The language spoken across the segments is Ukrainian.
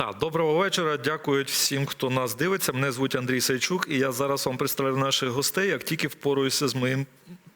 Так, доброго вечора. Дякую всім, хто нас дивиться. Мене звуть Андрій Сайчук, і я зараз вам представлю наших гостей, як тільки впораюся з моїм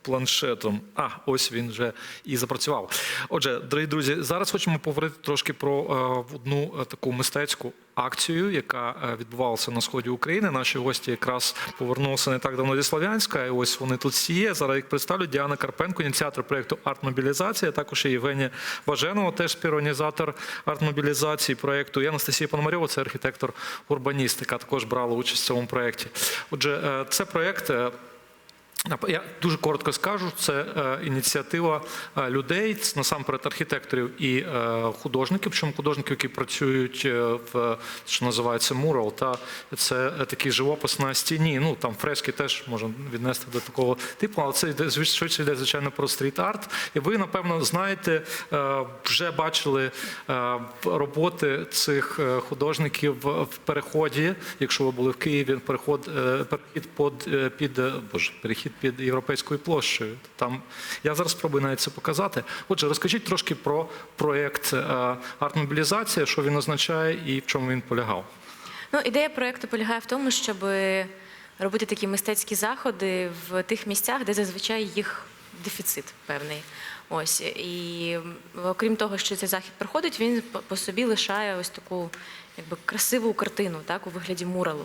планшетом. А, ось він вже і запрацював. Отже, дорогі друзі, зараз хочемо поговорити трошки про е, одну е, таку мистецьку акцію, яка е, відбувалася на сході України. Наші гості якраз повернулися не так давно зі Слов'янська. І ось вони тут всі є. Зараз їх представлю. Діана Карпенко, ініціатор проєкту Арт-мобілізація. Також і Євгенія Важенова, теж співорганізатор арт-мобілізації проєкту. І Анастасія Пономарьова, це архітектор урбаніст, яка також брала участь в цьому проєкті. Отже, це проєкт. Я дуже коротко скажу, це е, ініціатива е, людей, насамперед архітекторів і е, художників, причому художників, які працюють в що називається мурал, та це такий живопис на стіні. Ну там фрески теж можна віднести до такого типу, але це йде швидше йде звичайно про стріт-арт. І ви напевно знаєте, вже бачили роботи цих художників в переході. Якщо ви були в Києві, переход перехід під, під боже, перехід під європейською площею. Там я зараз спробую навіть це показати. Отже, розкажіть трошки про проєкт е, арт-мобілізація, що він означає і в чому він полягав. Ну, ідея проєкту полягає в тому, щоб робити такі мистецькі заходи в тих місцях, де зазвичай їх дефіцит певний. Ось і окрім того, що цей захід проходить, він по- собі лишає ось таку якби красиву картину, так у вигляді муралу.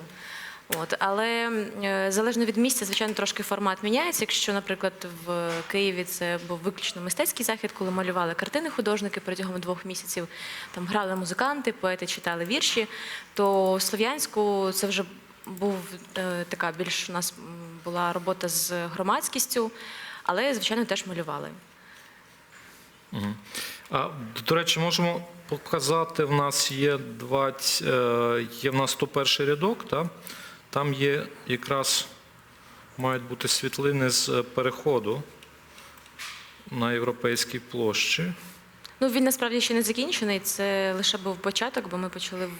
От, але е, залежно від місця, звичайно, трошки формат міняється. Якщо, наприклад, в Києві це був виключно мистецький захід, коли малювали картини художники протягом двох місяців, там грали музиканти, поети читали вірші, то в Слов'янську це вже був е, така більш у нас була робота з громадськістю, але звичайно теж малювали. А, до речі, можемо показати. В нас є 20, е, є в нас 101 рядок, та? Там є якраз мають бути світлини з е, переходу на європейській площі. Ну він насправді ще не закінчений. Це лише був початок, бо ми почали в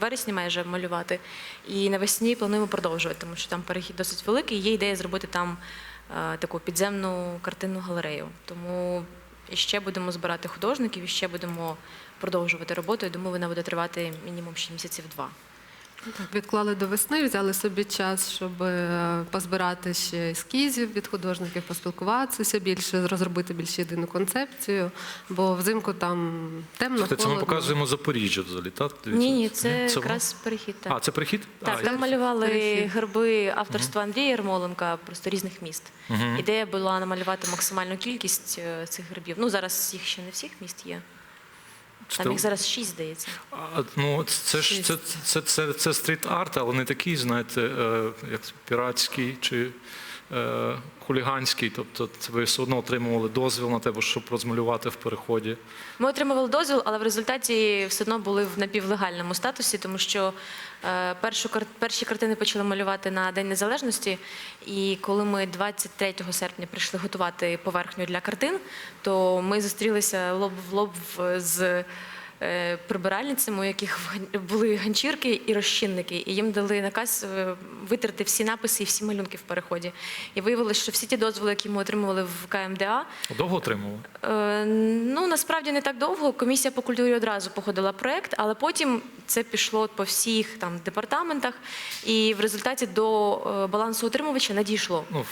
вересні майже малювати. І навесні плануємо продовжувати, тому що там перехід досить великий. Є ідея зробити там е, таку підземну картинну галерею. Тому ще будемо збирати художників, і ще будемо продовжувати роботу. Я думаю, вона буде тривати мінімум ще місяців два. Так, відклали до весни, взяли собі час, щоб е, позбирати ще ескізів від художників, поспілкуватися більше, розробити більш єдину концепцію, бо взимку там темно, Це ми холодно. показуємо Запоріжжя взагалі, так? Ні, ні, це воно? якраз перехід. Так. А, це прихід? Так, а, там малювали Перехід. герби авторства Андрія Ярмоленка, просто різних міст. Ідея була намалювати максимальну кількість е, цих гербів. Ну зараз їх ще не всіх міст є. Там їх зараз шість, здається. А, ну, це ж це, це, це, це стріт-арт, але не такий, знаєте, е, як піратський чи хуліганський. Тобто ви все одно отримували дозвіл на те, щоб розмалювати в переході. Ми отримували дозвіл, але в результаті все одно були в напівлегальному статусі, тому що е, першу, перші картини почали малювати на День Незалежності. І коли ми 23 серпня прийшли готувати поверхню для картин, то ми зустрілися лоб в лоб з е, прибиральницями, у яких були ганчірки і розчинники, і їм дали наказ е, витерти всі написи і всі малюнки в переході. І виявилося, що всі ті дозволи, які ми отримували в КМДА, Довго отримували? Е, Ну насправді не так довго. Комісія по культурі одразу погодила проект, але потім це пішло по всіх там департаментах, і в результаті до е, балансу утримувача надійшло. Ну,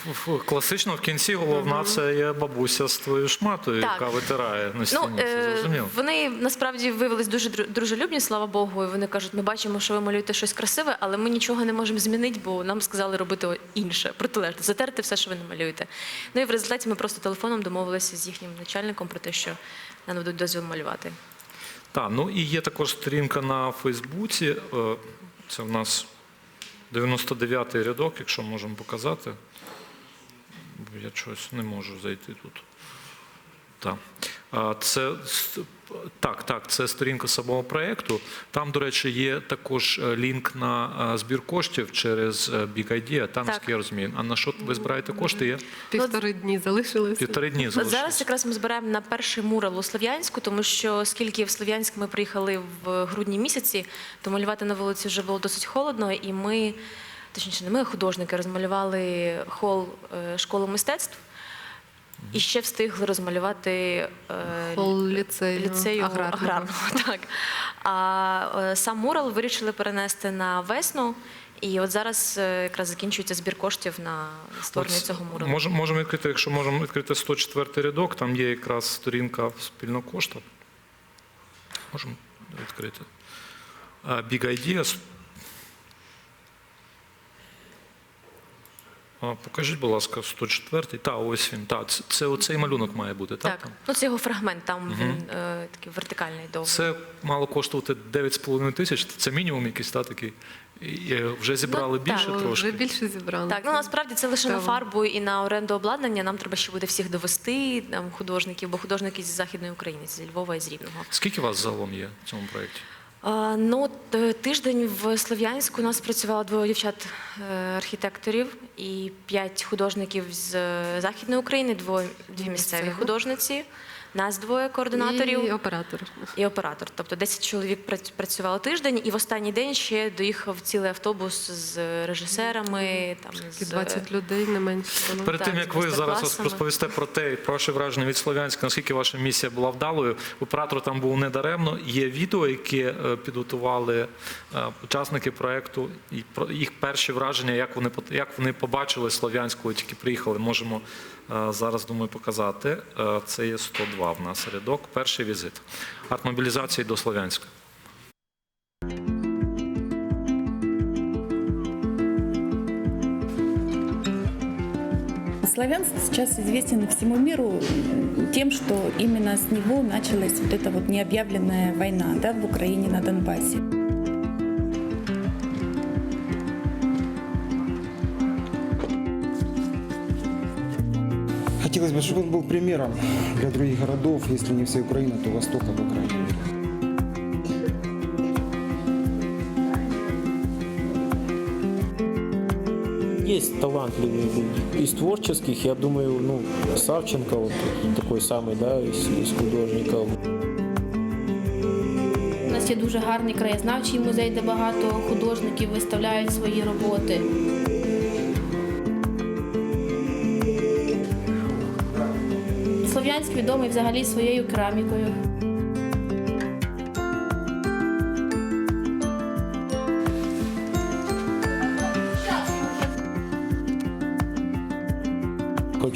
класично в кінці головна це є бабуся з твоєю шматою, Так. яка витирає на стіні. Ну це е, зрозуміло. вони насправді виявились дуже дружелюбні, слава Богу. І вони кажуть, ми бачимо, що ви малюєте щось красиве, але ми нічого не можемо змінити, бо нам сказали робити інше, протилежне, затерти все, що ви намалюєте. Ну і в результаті ми просто телефоном домовилися з їхнім начальником про те, що нам дадуть дозвіл малювати. Так, ну і є також сторінка на Фейсбуці. е, Це в нас 99-й рядок, якщо можемо показати. Я чогось не можу зайти тут. Так. Це, так, так, це сторінка самого проєкту. Там, до речі, є також е, лінк на е, збір коштів через е, Big Idea, там, Так. я. А на що ви збираєте кошти? Є Півтори дні залишилися. півтори дні От залишилось. зараз якраз ми збираємо на перший мурал у Слов'янську, тому що оскільки в Слов'янськ ми приїхали в грудні місяці, то малювати на вулиці вже було досить холодно, і ми, точніше, не ми, а художники, розмалювали хол е, школи мистецтв. І ще встигли розмалювати е, ліцею, ліцею аграрного. аграрного. Так. А е, сам мурал вирішили перенести на весну. І от зараз е, якраз закінчується збір коштів на створення цього муралу. Можемо, можемо відкрити, якщо можемо відкрити 104 рядок, там є якраз сторінка спільного кошту. Можемо відкрити. А, Big Ideas. Покажіть, будь ласка, 104. Та, ось він. Та, це, це оцей малюнок має бути, так? Так, ну це його фрагмент, там він е, такий вертикальний довгий. Це мало коштувати 9,5 тисяч. Це мінімум якийсь, та, такий. І, е, вже зібрали Ну, більше так, О, трошки. Вже більше зібрали. Так, ну насправді це лише на Цікаво. фарбу і на оренду обладнання. Нам треба ще буде всіх довести, там художників, бо художники з Західної України, зі Львова і з Рівного. Скільки вас загалом є в цьому проєкті? Ну, тиждень в Слов'янську у нас працювало двоє дівчат е, і п'ять художників з е, Західної України, двоє дві Місцеві. художниці, нас двоє координаторів. І оператор. і оператор. Тобто 10 чоловік прац- працювало тиждень, і в останній день ще доїхав цілий автобус з режисерами. Там з 20 людей не менше було. Перед тим як ви зараз розповісте про те, про ваше враження від Слов'янська, наскільки ваша місія була вдалою, оператор там був недаремно. Є відео, які е, підготували е, учасники проекту, і про їх перші враження, як вони як вони побачили Слов'янську, тільки приїхали. Можемо зараз думаю показати. Е, Це є 102 в нас рядок. Перший візит артмобілізації до Слов'янська. Славянск сейчас известен всему миру тем, что именно с него началась вот эта вот необъявленная война да, в Украине на Донбассе. Хотелось бы, чтобы он был примером для других городов, если не всей Украины, то Востока, по крайней мере. Есть талантливые люди. Из творческих, я думаю, ну, Савченко вот такой самый, да, из, из художников. У нас є дуже гарний краєзнавчий музей, де багато художників виставляють свої роботи. Відомий взагалі своєю керамікою.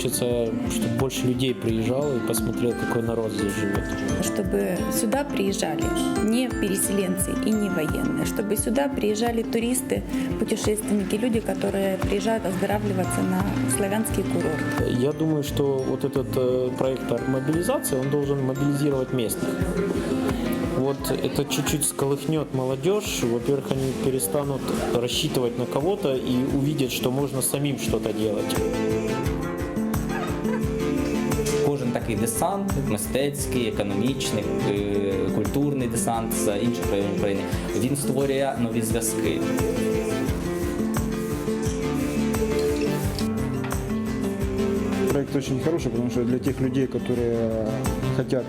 Хочется, чтобы больше людей приезжало и посмотрел, какой народ здесь живет. Чтобы сюда приезжали не переселенцы и не военные, чтобы сюда приезжали туристы, путешественники, люди, которые приезжают оздоравливаться на славянский курорт. Я думаю, что вот этот э, проект мобилизации, он должен мобилизировать местных. Вот это чуть-чуть сколыхнет молодежь. Во-первых, они перестанут рассчитывать на кого-то и увидят, что можно самим что-то делать. такий десант, мистецький, економічний, е, культурний десант з інших районів України, він створює нові зв'язки. Проект очень хороший, потому что для тех людей, которые хотят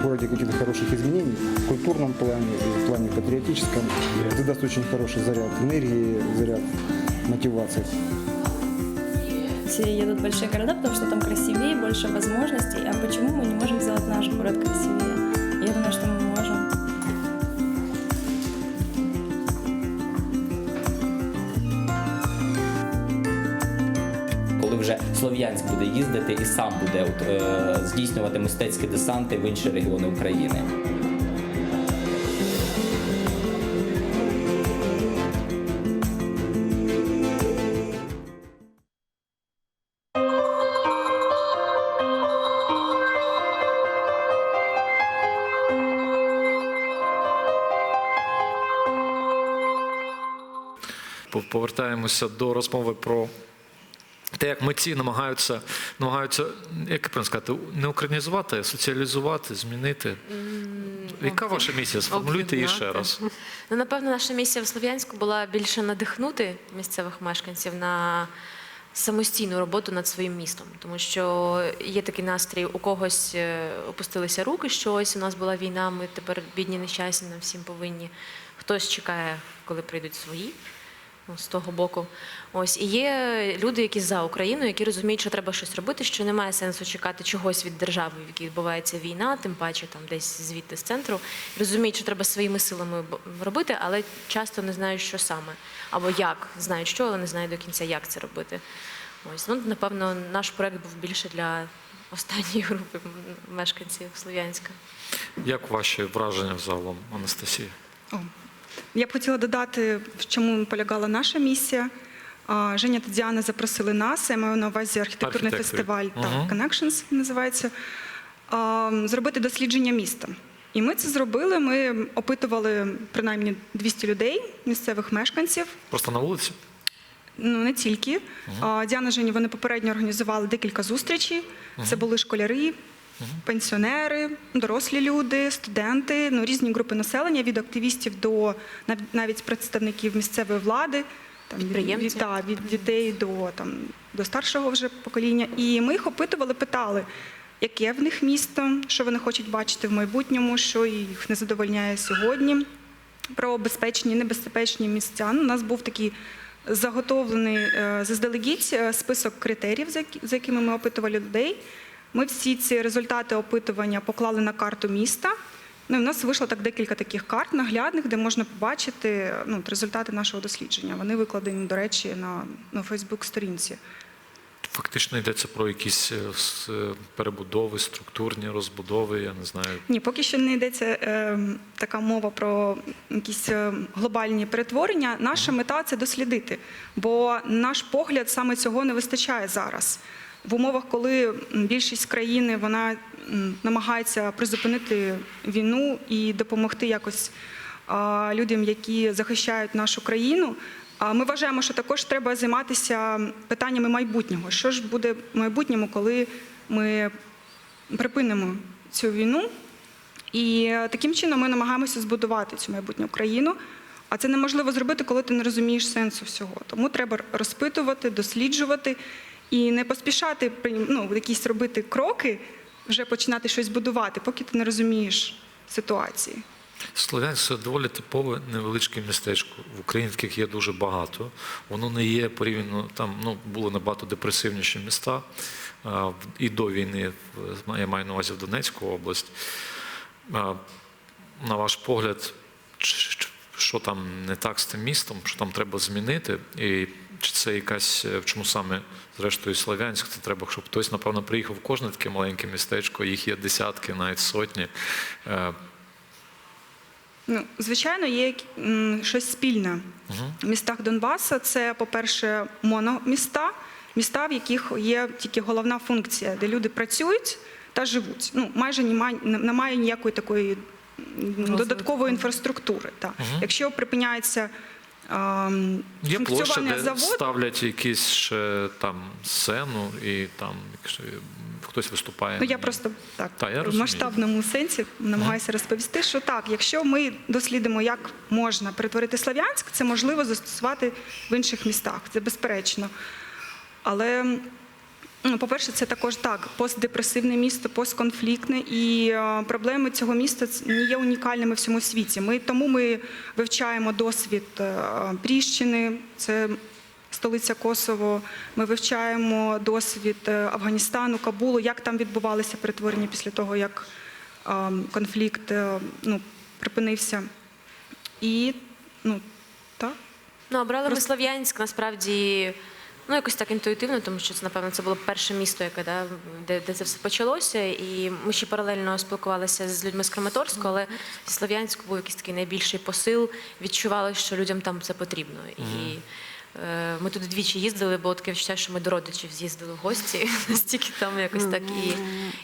в городе каких-то хороших изменений в культурном плане и в плане патриотическом, это даст очень хороший заряд энергии, заряд мотивации. все едут в большие города, потому что там красивее, больше возможностей. А почему мы не можем сделать наш город красивее? Я думаю, что мы можем. Коли вже Слов'янськ буде їздити і сам буде е, здійснювати мистецькі десанти в інші регіони України. Повертаємося до розмови про те, як митці намагаються, намагаються як правильно сказати, не українізувати, а соціалізувати, змінити. Яка ваша місія? Сформулюйте її ще раз. Ну, напевно, наша місія в Слов'янську була більше надихнути місцевих мешканців на самостійну роботу над своїм містом, тому що є такий настрій, у когось е, опустилися руки щось. У нас була війна, ми тепер бідні нещасні, нам всім повинні. Хтось чекає, коли прийдуть свої. Ну, з того боку. Ось і є люди, які за Україну, які розуміють, що треба щось робити, що немає сенсу чекати чогось від держави, в якій відбувається війна, тим паче там десь звідти з центру. Розуміють, що треба своїми силами робити, але часто не знають, що саме або як знають, що, але не знають до кінця, як це робити. Ось ну напевно, наш проект був більше для останньої групи мешканців Слов'янська. Як ваші враження взагалом, Анастасія? Я б хотіла додати, в чому полягала наша місія. Женя та Діана запросили нас, я маю на увазі архітектурний фестиваль Мгм. так, Connections називається, зробити дослідження міста. І ми це зробили. Ми опитували принаймні 200 людей, місцевих мешканців. Просто на вулиці? Ну не тільки. А, Діана Жені вони попередньо організували декілька зустрічей. Це були школяри, пенсіонери, дорослі люди, студенти, ну різні групи населення від активістів до навіть представників місцевої влади. Там, від, та, від дітей до, там, до старшого вже покоління. І ми їх опитували, питали, яке в них місто, що вони хочуть бачити в майбутньому, що їх не задовольняє сьогодні про безпечні, небезпечні місця. Ну, у нас був такий заготовлений е, заздалегідь е, список критеріїв, за якими ми опитували людей. Ми всі ці результати опитування поклали на карту міста. Ну, і в нас вийшло так декілька таких карт наглядних, де можна побачити ну, результати нашого дослідження. Вони викладені, до речі, на, на Фейсбук-сторінці. Фактично йдеться про якісь е, е, перебудови, структурні розбудови, я не знаю. Ні, поки що не йдеться е, така мова про якісь е, глобальні перетворення. Наша мета це дослідити, бо наш погляд саме цього не вистачає зараз. В умовах, коли більшість країни вона намагається призупинити війну і допомогти якось людям, які захищають нашу країну. Ми вважаємо, що також треба займатися питаннями майбутнього. Що ж буде в майбутньому, коли ми припинимо цю війну? І таким чином ми намагаємося збудувати цю майбутню країну. А це неможливо зробити, коли ти не розумієш сенсу всього. Тому треба розпитувати, досліджувати і не поспішати ну, якісь робити кроки, вже починати щось будувати, поки ти не розумієш ситуації. Слов'янськ доволі типове невеличке містечко. В Україні таких є дуже багато. Воно не є порівняно там. Ну були набагато депресивніші міста і до війни. Я маю на увазі в Донецьку область. На ваш погляд, що там не так з тим містом, що там треба змінити, і чи це якась е, в чому саме зрештою Слов'янськ? Це треба, щоб хтось, напевно, приїхав в кожне таке маленьке містечко, їх є десятки, навіть сотні. Е, Ну, звичайно, є щось спільне в містах Донбасу. Це, по-перше, мономіста, міста, в яких є тільки головна функція, де люди працюють та живуть. Ну, майже немає, немає ніякої такої додаткової інфраструктури. Та. Якщо припиняється ем, Є площа, де заводу, ставлять якісь ще там сцену, і там якщо хтось виступає. Ну, я просто так Та, я в масштабному сенсі намагаюся розповісти, що так, якщо ми дослідимо, як можна перетворити Слов'янськ, це можливо застосувати в інших містах. Це безперечно. Але, ну, по-перше, це також так, постдепресивне місто, постконфліктне, і е, проблеми цього міста не є унікальними в всьому світі. Ми тому ми вивчаємо досвід е, Пріщини, це столиця Косово. Ми вивчаємо досвід е, Афганістану, Кабулу, як там відбувалися перетворення після того, як е, конфлікт е, ну, припинився. І ну, так. Ну, обрали ми Просто- Слов'янськ насправді ну якось так інтуїтивно, тому що це, напевно, це було перше місто, яке да, де, де це все почалося. І ми ще паралельно спілкувалися з людьми з Краматорську, але зі Слов'янську був якийсь такий найбільший посил. Відчували, що людям там це потрібно. І ми туди двічі їздили, було таке відчуття, що ми до родичів з'їздили в гості, настільки там якось так. І,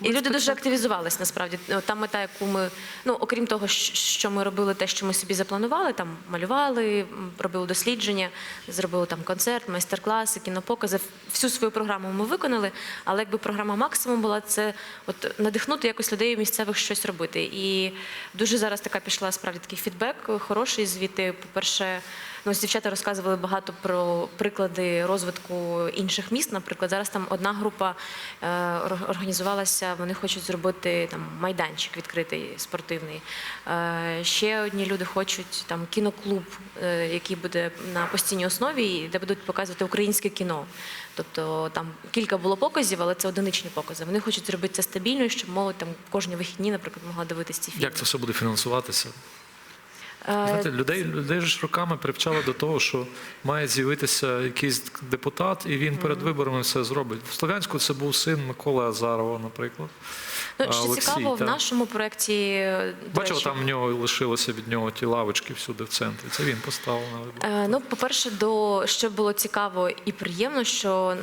і люди дуже активізувались насправді. Та мета, яку ми, ну окрім того, що ми робили те, що ми собі запланували, там малювали, робили дослідження, зробили там концерт, майстер-класи, кінопокази. Всю свою програму ми виконали. Але якби програма максимум була це от надихнути якось людей місцевих щось робити. І дуже зараз така пішла справді такий фідбек хороший звідти. По-перше, ну, ось дівчата розказували багато про приклади розвитку інших міст. Наприклад, зараз там одна група е, організувалася, вони хочуть зробити там майданчик відкритий спортивний. Е, ще одні люди хочуть там кіноклуб, е, який буде на постійній основі, де будуть показувати українське кіно. Тобто там кілька було показів, але це одиничні покази. Вони хочуть зробити це стабільно, щоб молодь там кожні вихідні, наприклад, могла дивитися ці фільми. Як це все буде фінансуватися? Знаєте, людей, людей ж роками привчали до того, що має з'явитися якийсь депутат, і він перед виборами все зробить. В Слов'янську це був син Миколи Азарова, наприклад. Ну, що Олексій, цікаво, в нашому проєкті, е, Бачив, речі, там в нього лишилося від нього ті лавочки всюди в центрі. Це він поставив на. Е, Ну, по-перше, до що було цікаво і приємно, що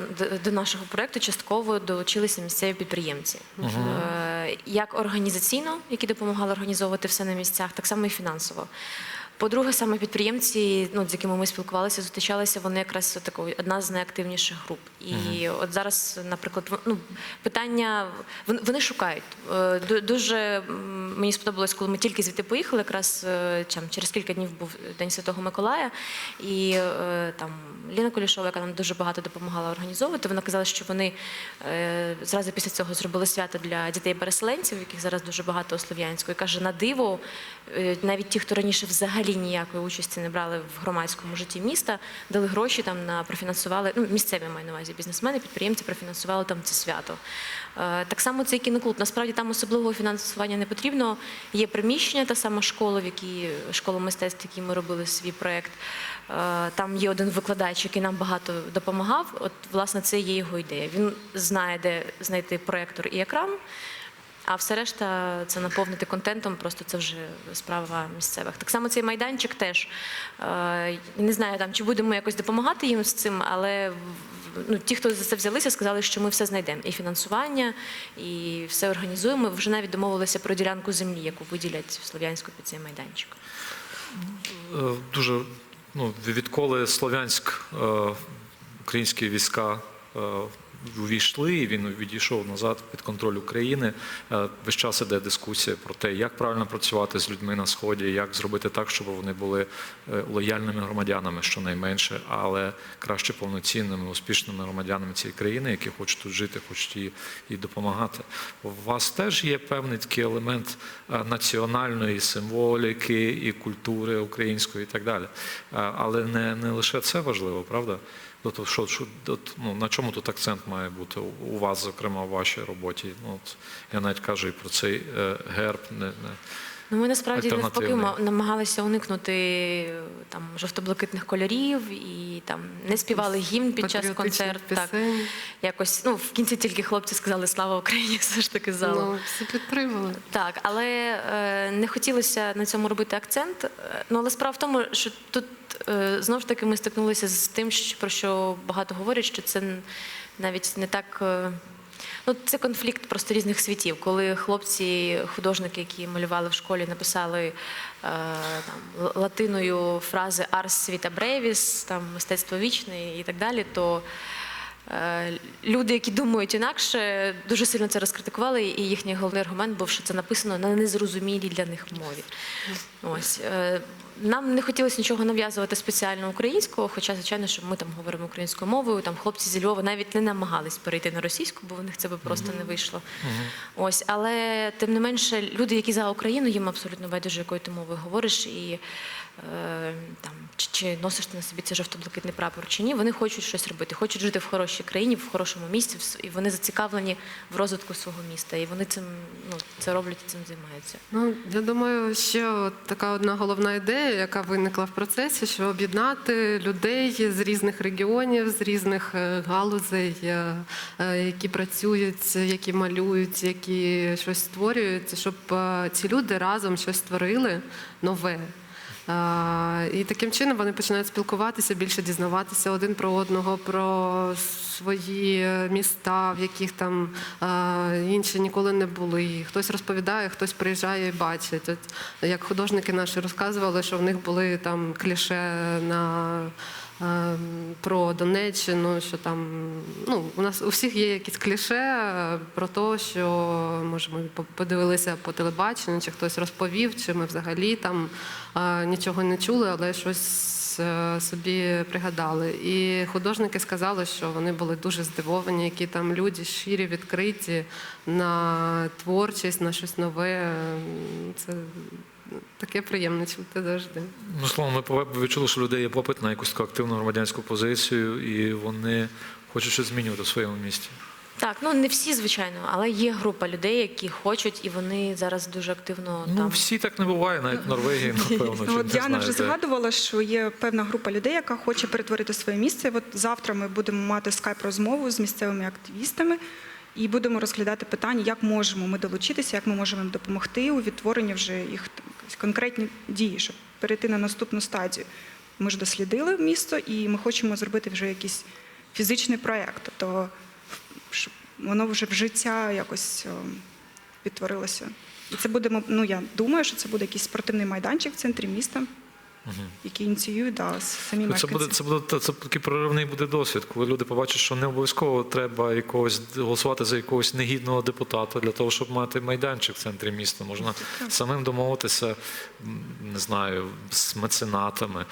до, нашого проекту частково долучилися місцеві підприємці, Е, як організаційно, які допомагали організовувати все на місцях, так само і фінансово. По-друге, саме підприємці, ну з якими ми спілкувалися, зустрічалися, вони якраз такою одна з найактивніших груп. І от зараз, наприклад, ну питання вони, вони шукають. Е, Дуже мені сподобалось, коли ми тільки звідти поїхали, якраз е, там, через кілька днів був День Святого Миколая, і е, там Ліна Колішова, яка нам дуже багато допомагала організовувати. Вона казала, що вони зразу після цього зробили свято для дітей-переселенців, яких зараз дуже багато у Слов'янську. І каже, на диво, навіть ті, хто раніше взагалі ніякої участі не брали в громадському житті міста, дали гроші там на профінансували. Ну, місцеві маю на увазі бізнесмени, підприємці профінансували там це свято. Е, Так само цей кіноклуб. Насправді там особливого фінансування не потрібно. Є приміщення, та сама школа, в якій школа мистецтв, в якій ми робили свій проєкт. Е, Там є один викладач, який нам багато допомагав. От, власне, це є його ідея. Він знає, де знайти проєктор і екран. А все решта це наповнити контентом, просто це вже справа місцевих. Так само цей майданчик теж. Е, Не знаю, там, чи будемо якось допомагати їм з цим, але ну, ті, хто за це взялися, сказали, що ми все знайдемо. І фінансування, і все організуємо. Вже навіть домовилися про ділянку землі, яку виділять в Слов'янську під цей майданчик. Е, Дуже ну, відколи Слов'янськ, е, українські війська увійшли, і він відійшов назад під контроль України. е, Весь час іде дискусія про те, як правильно працювати з людьми на сході, як зробити так, щоб вони були е, лояльними громадянами, щонайменше, але краще повноцінними, успішними громадянами цієї країни, які хочуть тут жити, хочуть їй, їй допомагати. У вас теж є певний такий елемент е, національної символіки і культури української і так далі. Але не, не лише це важливо, правда? Тобто, що, що, от, ну, на чому тут акцент має бути у- у вас, зокрема, у вашій роботі? Ну, от, я навіть кажу і про цей е, герб. Не, не. Ну, ми насправді навпаки намагалися уникнути там жовто-блакитних кольорів і там не співали гімн під час концерту. Так, якось ну в кінці тільки хлопці сказали Слава Україні, все ж таки залу. Ну, всі підтримали. Так, але е, не хотілося на цьому робити акцент. Е, Ну але справа в тому, що тут е, знову ж таки ми стикнулися з тим, що, про що багато говорять, що це навіть не так. е, Ну, це конфлікт просто різних світів, коли хлопці, художники, які малювали в школі, написали е, там, латиною фрази Арс Vita Brevis, там мистецтво вічне і так далі, то Е, Люди, які думають інакше, дуже сильно це розкритикували, і їхній головний аргумент був, що це написано на незрозумілій для них мові. Ось е, нам не хотілося нічого нав'язувати спеціально українського, хоча, звичайно, що ми там говоримо українською мовою. Там хлопці зі Львова навіть не намагались перейти на російську, бо в них це би просто не вийшло. Ось, але тим не менше, люди, які за Україну, їм абсолютно байдуже, якою ти мовою говориш, і е, там чи, чи носиш ти на собі цей жовто-блакитний прапор чи ні, вони хочуть щось робити, хочуть жити в хорошій країні, в хорошому місці, і вони зацікавлені в розвитку свого міста. І вони цим ну це роблять і цим займаються. Ну, я думаю, ще от така одна головна ідея, яка виникла в процесі, що об'єднати людей з різних регіонів, з різних е, галузей, е, е, які працюють, які малюють, які щось створюють, щоб ці люди разом щось створили нове. І таким чином вони починають спілкуватися, більше дізнаватися один про одного, про свої міста, в яких там інші ніколи не були. Хтось розповідає, хтось приїжджає і бачить. От як художники наші розказували, що в них були там кліше на. Е, Про Донеччину, що там ну у нас у всіх є якісь кліше е, про те, що може ми по- подивилися по телебаченню, чи хтось розповів, чи ми взагалі там е, нічого не чули, але щось е, собі пригадали. І художники сказали, що вони були дуже здивовані, які там люди щирі, відкриті на творчість, на щось нове. Це таке приємне чути завжди. Ну, словом, ми відчули, що людей є попит на якусь таку активну громадянську позицію, і вони хочуть щось змінювати в своєму місті. Так, ну не всі, звичайно, але є група людей, які хочуть, і вони зараз дуже активно Ну, там. всі так не буває, навіть в Норвегії, напевно. чи Ну, от не Діана вже згадувала, що є певна група людей, яка хоче перетворити своє місце. От завтра ми будемо мати скайп-розмову з місцевими активістами і будемо розглядати питання, як можемо ми долучитися, як ми можемо їм допомогти у відтворенні вже їх конкретні дії, щоб перейти на наступну стадію. Ми ж дослідили місто, і ми хочемо зробити вже якийсь фізичний проєкт, тобто щоб воно вже в життя якось підтворилося. І це буде, ну я думаю, що це буде якийсь спортивний майданчик в центрі міста, який ініціюють да, самі Це мешканці. буде, це буде це такий проривний буде досвід, коли люди побачать, що не обов'язково треба якогось голосувати за якогось негідного депутата для того, щоб мати майданчик в центрі міста. Можна самим домовитися, не знаю, з меценатами.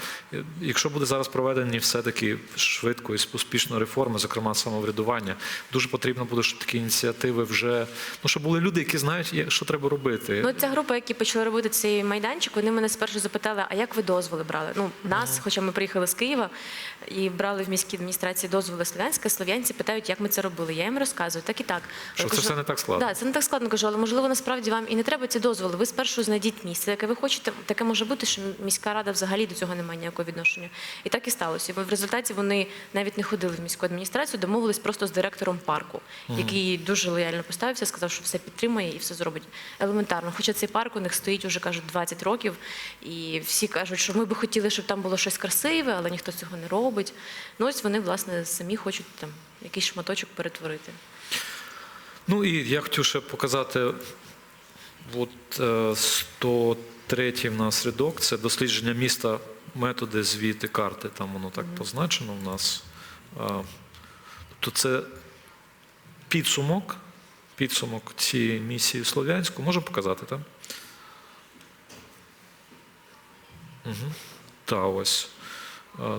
Якщо буде зараз проведені все-таки швидко і успішно реформи, зокрема самоврядування, дуже потрібно буде, щоб такі ініціативи вже ну щоб були люди, які знають, є- що треба робити. Ну, ця група, які почали робити цей майданчик, вони мене спершу запитали, а як ви дозволи брали? Ну, нас, хоча ми приїхали з Києва і брали в міській адміністрації дозволи слов'янська, слов'янці питають, як ми це робили. Я їм розказую, так і так. Що це все не так складно. Да, це не так складно кажу, але можливо насправді вам і не треба ці дозволи. Ви спершу знайдіть місце, яке ви хочете. Таке може бути, що міська рада взагалі до цього не має ніякого відношення. І так і сталося. І в результаті вони навіть не ходили в міську адміністрацію, домовились просто з директором парку, який дуже лояльно поставився, сказав, що все підтримує і все зробить елементарно. Хоча цей парк у них стоїть уже кажуть 20 років, і всі кажуть, що ми би хотіли, щоб там було щось красиве, але ніхто цього не робить. Ну ось вони власне самі хочуть там якийсь шматочок перетворити. Ну і я хотів ще показати, от е, 103 в нас рядок, це дослідження міста, методи, звіти, карти. Там воно так позначено в нас. Тобто це підсумок, підсумок цієї місії в Слов'янську. Можу показати, так? Угу. Та ось.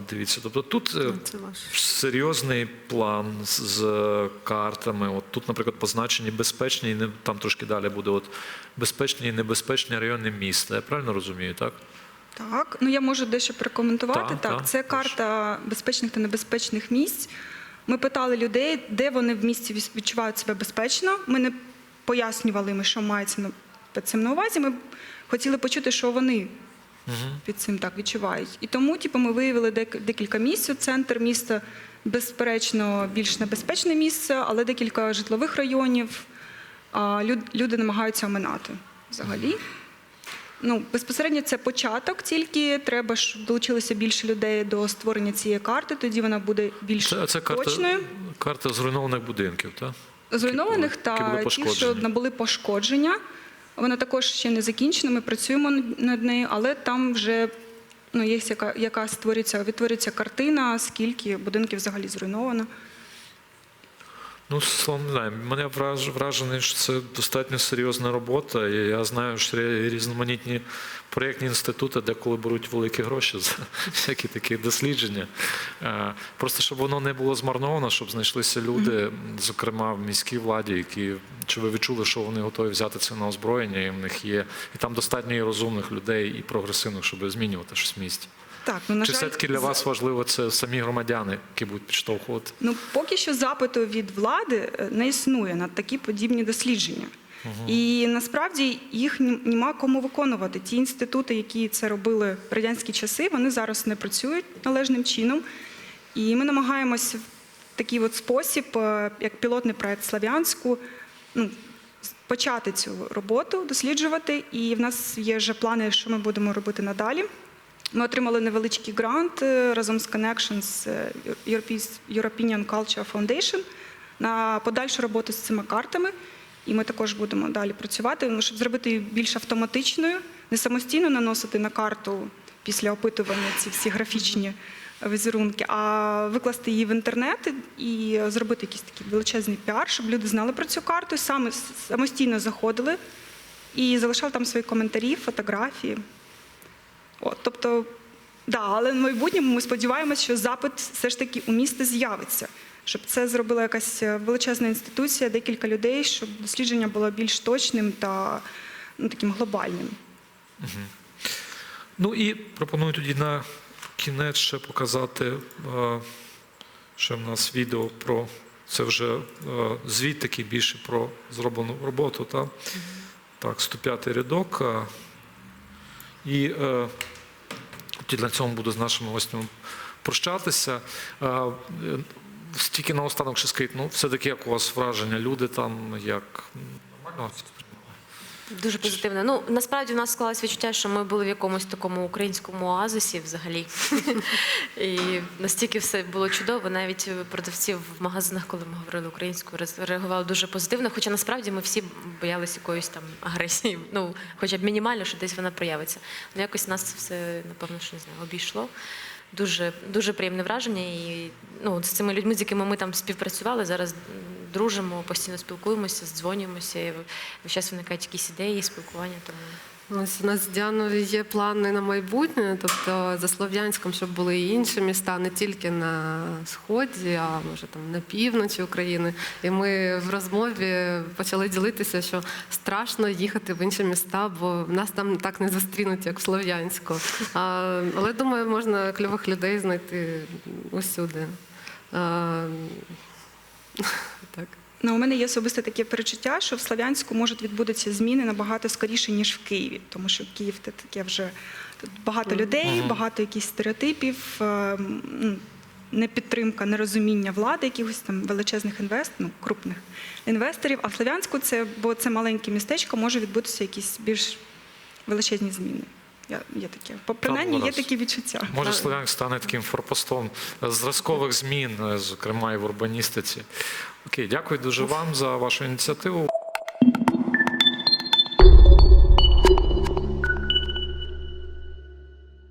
Дивіться, тобто тут е, ваш. серйозний план з, картами. От тут, наприклад, позначені безпечні, і не там трошки далі буде от безпечні і небезпечні райони міста. Я правильно розумію, так? Так, ну я можу дещо прокоментувати. Так, Так, так, це карта безпечних та небезпечних місць. Ми питали людей, де вони в місті відчувають себе безпечно. Ми не пояснювали їм, що мається на під цим на увазі. Ми хотіли почути, що вони під цим так відчувають. І тому, типу, ми виявили дек- декілька місць. Центр міста, безперечно, більш небезпечне місце, але декілька житлових районів а, люд- люди намагаються оминати взагалі. Ну, безпосередньо це початок, тільки треба, щоб долучилося більше людей до створення цієї карти, тоді вона буде більш Це, це карта, точною. карта зруйнованих будинків, так? Зруйнованих які та ті, що набули пошкодження. Вона також ще не закінчена, ми працюємо над- нею, але там вже ну, є яка, яка створюється, відтворюється картина, скільки будинків взагалі зруйновано. Ну, словом, не знаю, мене вражений, що це достатньо серйозна робота. І я знаю, що різноманітні проєктні інститути, деколи беруть великі гроші за всякі такі дослідження. Е, Просто щоб воно не було змарновано, щоб знайшлися люди, зокрема в міській владі, які чи ви відчули, що вони готові взяти це на озброєння, і в них є, і там достатньо і розумних людей, і прогресивних, щоб змінювати щось в місті. Так, ну, на Чи жаль, все-таки для вас важливо це самі громадяни, які будуть підштовхувати? Ну, поки що запиту від влади е, не існує на такі подібні дослідження. І насправді їх нема кому виконувати. Ті інститути, які це робили в радянські часи, вони зараз не працюють належним чином. І ми намагаємося в такий от спосіб, е, як пілотний проект Слав'янську, ну, почати цю роботу, досліджувати. І в нас є вже плани, що ми будемо робити надалі. Ми отримали невеличкий грант е, разом з Connections е, European- Culture Foundation на подальшу роботу з цими картами. І ми також будемо далі працювати, ну, щоб зробити її більш автоматичною, не самостійно наносити на карту після опитування ці всі графічні візерунки, а викласти її в інтернет і зробити якийсь такий величезний піар, щоб люди знали про цю карту, саме самостійно заходили і залишали там свої коментарі, фотографії. От, тобто Да, але в майбутньому ми сподіваємося, що запит все ж таки у місті з'явиться, щоб це зробила якась е, величезна інституція, декілька людей, щоб дослідження було більш точним та ну, таким глобальним. Ну і пропоную тоді на кінець ще показати, е, ще в нас відео про це вже е, звіт такий більше про зроблену роботу. Та? Так, 105 рядок. І е, на цьому буду з нашими гостями прощатися. Е, е, Тільки наостанок ще скажіть, ну все-таки як у вас враження, люди там як нормально? Дуже позитивно. Ну насправді в нас склалось відчуття, що ми були в якомусь такому українському оазисі взагалі. І настільки все було чудово. Навіть продавці в магазинах, коли ми говорили українською, реагували дуже позитивно. Хоча насправді ми всі боялися якоїсь там агресії. Ну, хоча б мінімально, що десь вона проявиться. Ну якось нас все напевно, що не знаю, обійшло. Дуже дуже приємне враження. І ну, з цими людьми, з якими ми там співпрацювали, зараз дружимо, постійно спілкуємося, дзвонюємося. І зараз виникають якісь ідеї, спілкування. Тому Ось у нас з Діаною є плани на майбутнє, тобто за Слов'янськом, щоб були і інші міста, не тільки на сході, а може там на півночі України. І ми в розмові почали ділитися, що страшно їхати в інші міста, бо нас там так не зустрінуть, як в Слов'янську. Але думаю, можна кльових людей знайти усюди. А, так. Ну, у мене є особисте таке перечуття, що в Слов'янську можуть відбудуться зміни набагато скоріше, ніж в Києві, тому що Київ це таке вже тут багато людей, багато якихось стереотипів, е, м, ну, непідтримка, нерозуміння влади, якихось там величезних інвест, ну, крупних інвесторів. А в Слов'янську це, бо це маленьке містечко, може відбутися якісь більш величезні зміни. Я, є таке. По- Принаймні є такі відчуття. Може, Слов'янськ стане таким форпостом зразкових змін, зокрема і в урбаністиці. Окей, дякую дуже вам за вашу ініціативу.